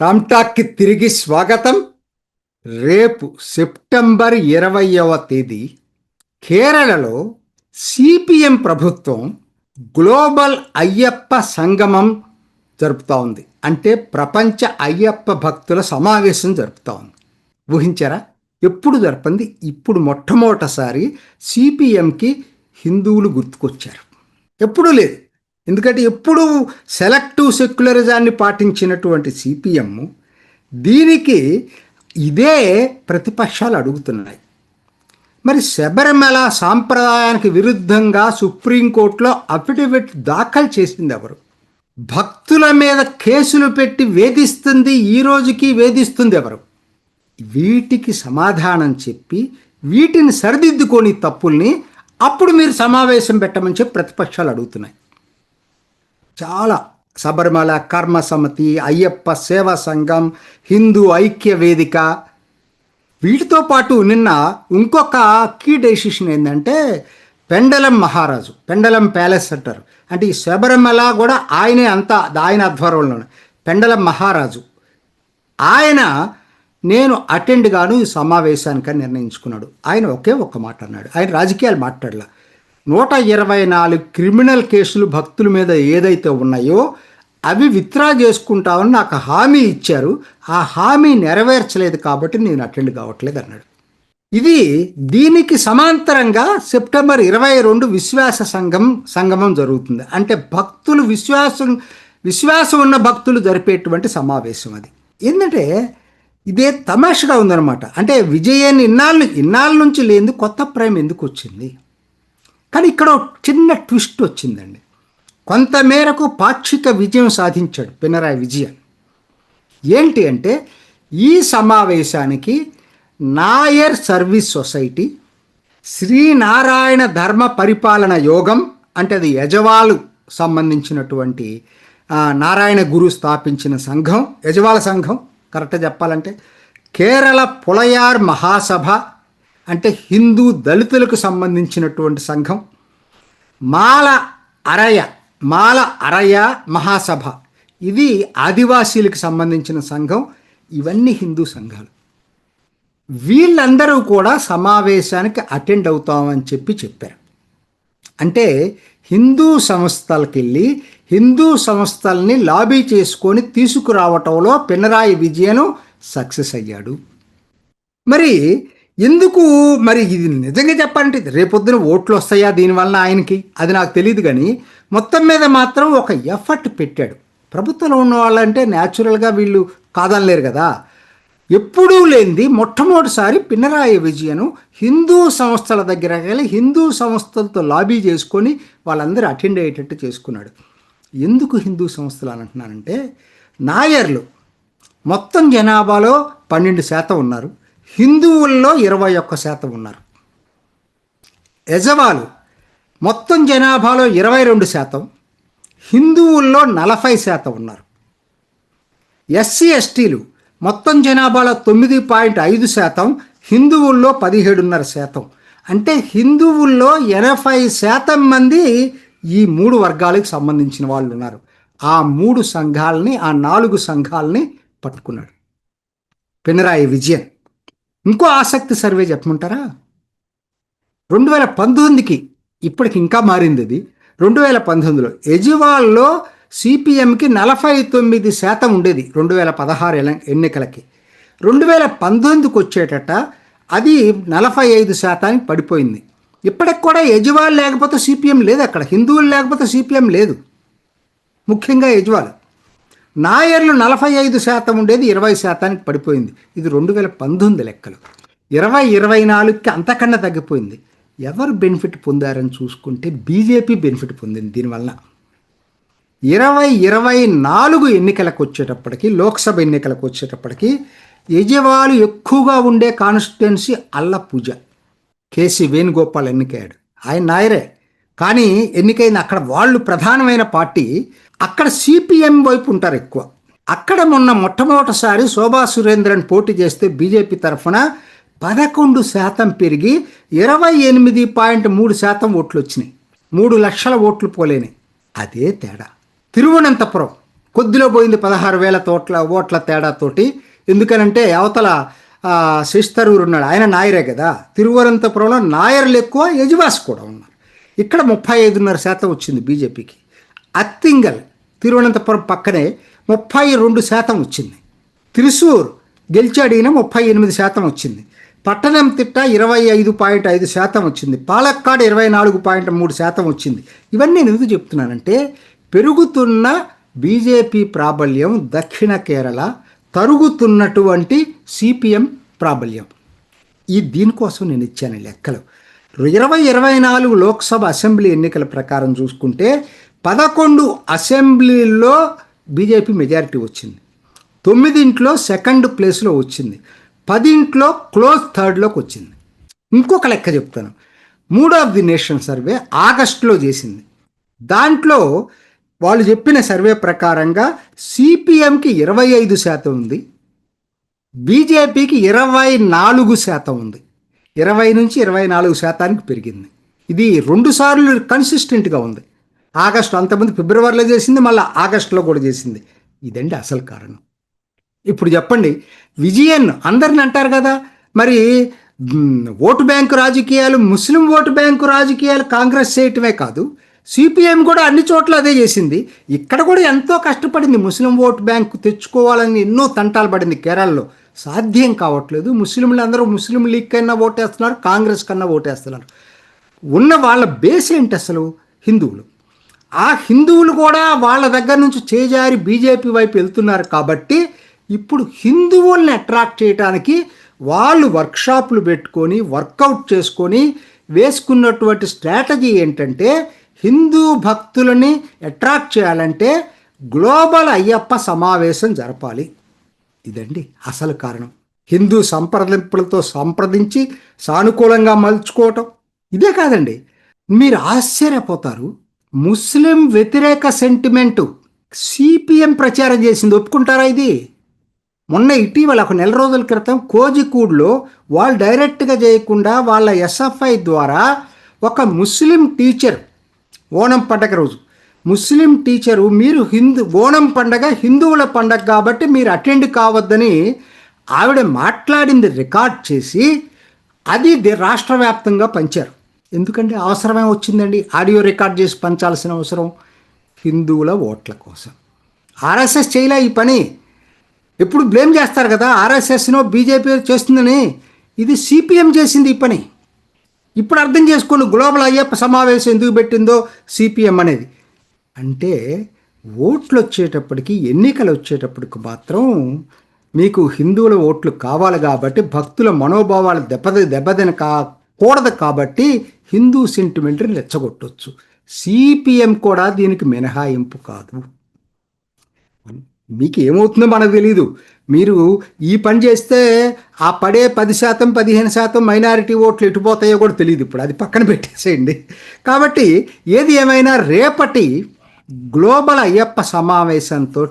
రామ్టాక్కి తిరిగి స్వాగతం. రేపు సెప్టెంబర్ ఇరవయవ తేదీ కేరళలో సిపిఎం ప్రభుత్వం గ్లోబల్ అయ్యప్ప సంగమం జరుపుతూ ఉంది. అంటే ప్రపంచ అయ్యప్ప భక్తుల సమావేశం జరుపుతూ ఉంది. ఊహించారా? ఎప్పుడు జరపంది? ఇప్పుడు మొట్టమొదటిసారి సిపిఎంకి హిందువులు గుర్తుకొచ్చారు. ఎప్పుడూ లేదు. ఎందుకంటే ఎప్పుడు సెలెక్టివ్ సెక్యులరిజాన్ని పాటించినటువంటి సిపిఎం దీనికి ఇదే ప్రతిపక్షాలు అడుగుతున్నాయి. మరి శబరిమల సాంప్రదాయానికి విరుద్ధంగా సుప్రీంకోర్టులో అఫిడవిట్ దాఖలు చేసింది ఎవరు? భక్తుల మీద కేసులు పెట్టి వేధిస్తుంది ఈ రోజుకి వేధిస్తుంది ఎవరు? వీటికి సమాధానం చెప్పి వీటిని సరిదిద్దుకొని తప్పుల్ని అప్పుడు మీరు సమావేశం పెట్టమని చెప్పి ప్రతిపక్షాలు అడుగుతున్నాయి. చాలా. శబరిమల కర్మ సమితి అయ్యప్ప సేవా సంఘం హిందూ ఐక్య వేదిక. వీటితో పాటు నిన్న ఇంకొక కీ డెసిషన్ ఏంటంటే పెండలం మహారాజు పెండలం ప్యాలెస్ అంటారు అంటే ఈ శబరిమల కూడా ఆయనే అంతా ఆయన ఆధ్వర్యంలోనే. పెండలం మహారాజు. ఆయన నేను అటెండ్ గాను ఈ సమావేశానికని నిర్ణయించుకున్నాడు. ఆయన ఒకే ఒక్క మాట అన్నాడు. ఆయన రాజకీయాలు మాట్లాడలా. నూట ఇరవై నాలుగు క్రిమినల్ కేసులు భక్తుల మీద ఏదైతే ఉన్నాయో అవి విత్డ్రా చేసుకుంటామని నాకు హామీ ఇచ్చారు. ఆ హామీ నెరవేర్చలేదు కాబట్టి నేను అటెండ్ కావట్లేదు అన్నాడు. ఇది దీనికి సమాంతరంగా సెప్టెంబర్ ఇరవై రెండు విశ్వాస సంఘం సంగమం జరుగుతుంది. అంటే భక్తులు విశ్వాసం విశ్వాసం ఉన్న భక్తులు జరిపేటువంటి సమావేశం అది. ఏంటంటే ఇదే తమాషగా ఉందన్నమాట. అంటే విజయాన్ని ఇన్నాళ్ళు ఇన్నాళ్ళ నుంచి లేని కొత్త ప్రేమ ఎందుకు వచ్చింది? కానీ ఇక్కడ ఒక చిన్న ట్విస్ట్ వచ్చిందండి. కొంతమేరకు పాక్షిక విజయం సాధించాడు పినరాయి విజయన్. ఏంటి అంటే ఈ సమావేశానికి నాయర్ సర్వీస్ సొసైటీ శ్రీనారాయణ ధర్మ పరిపాలన యోగం అంటే అది యజవాలు సంబంధించినటువంటి నారాయణ గురు స్థాపించిన సంఘం యజవాల సంఘం కరెక్ట్గా చెప్పాలంటే కేరళ పులయార్ మహాసభ అంటే హిందూ దళితులకు సంబంధించినటువంటి సంఘం మాల అరయ మాల అరయ మహాసభ. ఇది ఆదివాసీలకు సంబంధించిన సంఘం ఇవన్నీ హిందూ సంఘాలు. వీళ్ళందరూ కూడా సమావేశానికి అటెండ్ అవుతామని చెప్పి చెప్పారు. అంటే హిందూ సంస్థలకి వెళ్ళి హిందూ సంస్థల్ని లాబీ చేసుకొని తీసుకురావటంలో పినరాయి విజయను సక్సెస్ అయ్యాడు. మరి ఎందుకు మరి ఇది నిజంగా చెప్పాలంటే రేపొద్దున ఓట్లు వస్తాయా దీనివల్ల ఆయనకి? అది నాకు తెలియదు కానీ మొత్తం మీద మాత్రం ఒక ఎఫర్ట్ పెట్టాడు. ప్రభుత్వంలో ఉన్న వాళ్ళంటే న్యాచురల్గా వీళ్ళు కాదనలేరు కదా. ఎప్పుడూ లేనిది మొట్టమొదటిసారి పినరాయి విజయను హిందూ సంస్థల దగ్గర వెళ్ళి హిందూ సంస్థలతో లాబీ చేసుకొని వాళ్ళందరూ అటెండ్ అయ్యేటట్టు చేసుకున్నాడు. ఎందుకు హిందూ సంస్థలు అని అంటున్నానంటే నాయర్లు మొత్తం జనాభాలో పన్నెండు శాతం ఉన్నారు. హిందువుల్లో ఇరవై ఒక్క శాతం ఉన్నారు. యజవాలు మొత్తం జనాభాలో ఇరవై రెండు శాతం హిందువుల్లో నలభై శాతం ఉన్నారు. ఎస్సీ ఎస్టీలు మొత్తం జనాభాలో తొమ్మిది పాయింట్ ఐదు శాతం హిందువుల్లో పదిహేడున్నర శాతం. అంటే హిందువుల్లో ఎనభై శాతం మంది ఈ మూడు వర్గాలకు సంబంధించిన వాళ్ళు ఉన్నారు. ఆ మూడు సంఘాలని ఆ నాలుగు సంఘాలని పట్టుకున్నాడు. పినరాయి విజయన్. ఇంకో ఆసక్తి సర్వే చెప్పమంటారా? రెండు వేల పంతొమ్మిదికి ఇప్పటికి ఇంకా మారింది అది రెండు వేల పంతొమ్మిదిలో ఎజివాల్లో సిపిఎంకి నలభై తొమ్మిది శాతం ఉండేది రెండు వేల పదహారు ఎన్నికలకి. రెండు వేల పంతొమ్మిదికి వచ్చేటట అది నలభై ఐదు శాతానికి పడిపోయింది. ఇప్పటికి కూడా యజవాల్ లేకపోతే సిపిఎం లేదు అక్కడ. హిందువులు లేకపోతే సిపిఎం లేదు. ముఖ్యంగా యజవాల్ నాయర్లు నలభై ఐదు శాతం ఉండేది ఇరవై శాతానికి పడిపోయింది. ఇది రెండు వేల పంతొమ్మిది లెక్కలు. ఇరవై ఇరవై నాలుగుకి అంతకన్నా తగ్గిపోయింది. ఎవరు బెనిఫిట్ పొందారని చూసుకుంటే బీజేపీ బెనిఫిట్ పొందింది దీనివల్ల ఇరవై ఇరవై నాలుగు ఎన్నికలకు వచ్చేటప్పటికి లోక్సభ ఎన్నికలకు వచ్చేటప్పటికి యజవాలు ఎక్కువగా ఉండే కాన్స్టిట్యున్సీ అల్ల పూజ కేసీ వేణుగోపాల్ ఎన్నికయ్యాడు. ఆయన నాయరే. కానీ ఎన్నికైన అక్కడ వాళ్ళు ప్రధానమైన పార్టీ అక్కడ సిపిఎం వైపు ఉంటారు ఎక్కువ. అక్కడ మొన్న మొట్టమొదటిసారి శోభా సురేంద్రన్ పోటీ చేస్తే బీజేపీ తరఫున పదకొండు శాతం పెరిగి ఇరవై ఎనిమిది పాయింట్ మూడు శాతం ఓట్లు వచ్చినాయి. మూడు లక్షల ఓట్లు పోలేని. అదే తేడా. తిరువనంతపురం కొద్దిలో పోయింది పదహారు వేల తోట్ల ఓట్ల తేడాతోటి. ఎందుకనంటే అవతల ఆ, ఉన్నాడు. ఆయన నాయరే కదా. తిరువనంతపురంలో నాయర్లు ఎక్కువ యజువాస్ కూడా ఉన్నారు ఇక్కడ ముప్పై ఐదున్నర శాతం వచ్చింది బీజేపీకి. అత్తింగల్ తిరువనంతపురం పక్కనే ముప్పై రెండు శాతం వచ్చింది. త్రిశూర్ గెలిచాడు ఈయన ముప్పై ఎనిమిది శాతం వచ్చింది. పట్టణం తిట్ట ఇరవై ఐదు పాయింట్ ఐదు శాతం వచ్చింది. పాలక్కాడ్ ఇరవై నాలుగు పాయింట్ మూడు శాతం వచ్చింది. ఇవన్నీ నేను ఎందుకు చెప్తున్నానంటే పెరుగుతున్న బీజేపీ ప్రాబల్యం దక్షిణ కేరళ తరుగుతున్నటువంటి సిపిఎం ప్రాబల్యం. ఈ దీనికోసం నేను ఇచ్చాను లెక్కలు. ఇరవై ఇరవై నాలుగు లోక్సభ అసెంబ్లీ ఎన్నికల ప్రకారం చూసుకుంటే పదకొండు అసెంబ్లీల్లో బీజేపీ మెజారిటీ వచ్చింది. తొమ్మిదింట్లో సెకండ్ ప్లేస్లో వచ్చింది. పదింట్లో క్లోజ్ థర్డ్లోకి వచ్చింది. ఇంకొక లెక్క చెప్తాను. మూడో ఆఫ్ ది నేషన్ సర్వే ఆగస్టులో చేసింది. దాంట్లో వాళ్ళు చెప్పిన సర్వే ప్రకారంగా సిపిఎంకి ఇరవై ఐదు శాతం ఉంది. బీజేపీకి ఇరవై నాలుగు శాతం ఉంది. ఇరవై నుంచి ఇరవై నాలుగు శాతానికి పెరిగింది. ఇది రెండు సార్లు కన్సిస్టెంట్గా ఉంది. ఆగస్టు అంతమంది ఫిబ్రవరిలో చేసింది మళ్ళీ ఆగస్టులో కూడా చేసింది. ఇదండి అసలు కారణం. ఇప్పుడు చెప్పండి విజయన్ అందరిని అంటారు కదా మరి ఓటు బ్యాంకు రాజకీయాలు ముస్లిం ఓటు బ్యాంకు రాజకీయాలు కాంగ్రెస్ చేయటమే కాదు సిపిఎం కూడా అన్ని చోట్ల అదే చేసింది. ఇక్కడ కూడా ఎంతో కష్టపడింది ముస్లిం ఓటు బ్యాంకు తెచ్చుకోవాలని ఎన్నో తంటాలు పడింది కేరళలో. సాధ్యం కావట్లేదు. ముస్లింలు అందరూ ముస్లిం లీగ్ కన్నా ఓటేస్తున్నారు కాంగ్రెస్ కన్నా ఓటేస్తున్నారు. ఉన్న వాళ్ళ బేస్ ఏంటి అసలు? హిందువులు. ఆ హిందువులు కూడా వాళ్ళ దగ్గర నుంచి చేజారి బీజేపీ వైపు వెళ్తున్నారు కాబట్టి ఇప్పుడు హిందువుల్ని అట్రాక్ట్ చేయడానికి వాళ్ళు వర్క్షాపులు పెట్టుకొని వర్కౌట్ చేసుకొని వేసుకున్నటువంటి స్ట్రాటజీ ఏంటంటే హిందూ భక్తులని అట్రాక్ట్ చేయాలంటే గ్లోబల్ అయ్యప్ప సమావేశం జరపాలి. ఇదండి అసలు కారణం. హిందూ సంప్రదింపులతో సంప్రదించి సానుకూలంగా మలుచుకోవటం ఇదే కాదండి. మీరు ఆశ్చర్యపోతారు. ముస్లిం వ్యతిరేక సెంటిమెంటు సిపిఎం ప్రచారం చేసింది ఒప్పుకుంటారా ఇది? మొన్న ఇటీవల ఒక నెల రోజుల క్రితం కోజికూడ్లో వాళ్ళు డైరెక్ట్గా చేయకుండా వాళ్ళ ఎస్ఎఫ్ఐ ద్వారా ఒక ముస్లిం టీచర్ ఓణం పండగ రోజు ముస్లిం టీచరు మీరు హిందూ ఓణం పండగ హిందువుల పండగ కాబట్టి మీరు అటెండ్ కావద్దని ఆవిడ మాట్లాడింది రికార్డ్ చేసి అది దే- రాష్ట్ర వ్యాప్తంగా పంచారు. ఎందుకంటే అవసరమే వచ్చిందండి ఆడియో రికార్డ్ చేసి పంచాల్సిన అవసరం హిందువుల ఓట్ల కోసం. ఆర్ఎస్ఎస్ చేయలే ఈ పని. ఎప్పుడు బ్లేమ్ చేస్తారు కదా ఆర్ఎస్ఎస్నో బీజేపీ చేస్తుందని. ఇది సిపిఎం చేసింది ఈ పని. ఇప్పుడు అర్థం చేసుకోండి గ్లోబల్ అయ్యప్ప సమావేశం ఎందుకు పెట్టిందో సిపిఎం అనేది. అంటే ఓట్లు వచ్చేటప్పటికి ఎన్నికలు వచ్చేటప్పటికి మాత్రం మీకు హిందువుల ఓట్లు కావాలి కాబట్టి భక్తుల మనోభావాలు దెబ్బ దెబ్బతిన కాకూడదు కాబట్టి హిందూ సెంటిమెంట్ని రెచ్చగొట్టొచ్చు. సిపిఎం కూడా దీనికి మినహాయింపు కాదు. మీకు ఏమవుతుందో మనకు తెలియదు మీరు ఈ పని చేస్తే ఆ పడే పది శాతం పదిహేను శాతం మైనారిటీ ఓట్లు ఎటుపోతాయో కూడా తెలియదు ఇప్పుడు. అది పక్కన పెట్టేసేయండి. కాబట్టి ఏది ఏమైనా రేపటి గ్లోబల్ అయ్యప్ప సమావేశంతో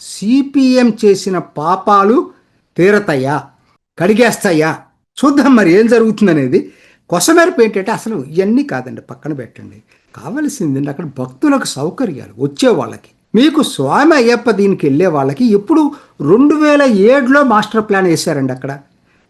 సిపిఎం చేసిన పాపాలు తీరతయ్యా కడిగేస్తాయా చూద్దాం మరి ఏం జరుగుతుందనేది. కొసమెరపు ఏంటంటే అసలు ఇవన్నీ కాదండి పక్కన పెట్టండి. కావలసింది అక్కడ భక్తులకు సౌకర్యాలు వచ్చే వాళ్ళకి. మీకు స్వామి అయ్యప్ప దీనికి వెళ్ళే వాళ్ళకి ఎప్పుడు రెండు వేల ఏడులో మాస్టర్ ప్లాన్ వేశారండి అక్కడ.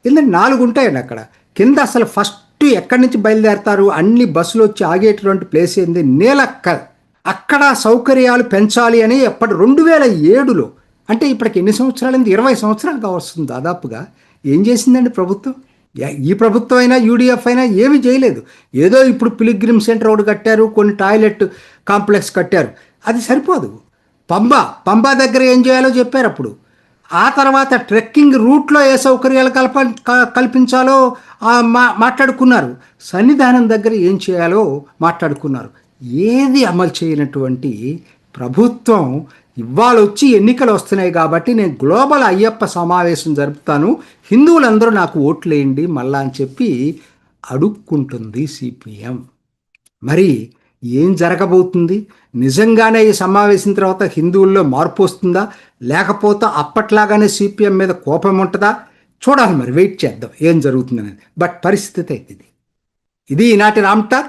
ఎందుకంటే నాలుగు ఉంటాయండి అక్కడ. కింద అసలు ఫస్ట్ ఎక్కడి నుంచి బయలుదేరతారు అన్ని బస్సులు వచ్చి ఆగేటటువంటి ప్లేస్ ఏంది? నేలక్కల్. అక్కడ సౌకర్యాలు పెంచాలి అని ఎప్పటి రెండు వేల ఏడులో అంటే ఇప్పటికి ఎన్ని సంవత్సరాలైంది ఇరవై సంవత్సరాలు కావస్తుంది దాదాపుగా. ఏం చేసిందండి ప్రభుత్వం? ఈ ప్రభుత్వం అయినా యూడిఎఫ్ అయినా ఏమీ చేయలేదు. ఏదో ఇప్పుడు పిలిగ్రిమ్ సెంటర్ ఒకటి కట్టారు కొన్ని టాయిలెట్ కాంప్లెక్స్ కట్టారు. అది సరిపోదు. పంబ పంబా దగ్గర ఏం చేయాలో చెప్పారు అప్పుడు. ఆ తర్వాత ట్రెక్కింగ్ రూట్లో ఏ సౌకర్యాలు కల్ప కల్పించాలో మా మాట్లాడుకున్నారు. సన్నిధానం దగ్గర ఏం చేయాలో మాట్లాడుకున్నారు. ఏది అమలు చేయనటువంటి ప్రభుత్వం ఇవాళ వచ్చి ఎన్నికలు వస్తున్నాయి కాబట్టి నేను గ్లోబల్ అయ్యప్ప సమావేశం జరుపుతాను. హిందువులందరూ నాకు ఓట్లేయండి మళ్ళా అని చెప్పి అడుక్కుంటుంది సిపిఎం. మరి ఏం జరగబోతుంది? నిజంగానే ఈ సమావేశం తర్వాత హిందువుల్లో మార్పు వస్తుందా? లేకపోతే అప్పట్లాగానే సిపిఎం మీద కోపం ఉంటుందా? చూడాలి మరి వెయిట్ చేద్దాం ఏం జరుగుతుందనేది. బట్ పరిస్థితి అయితే ఇది. ఇది ఈనాటి రామ్టార్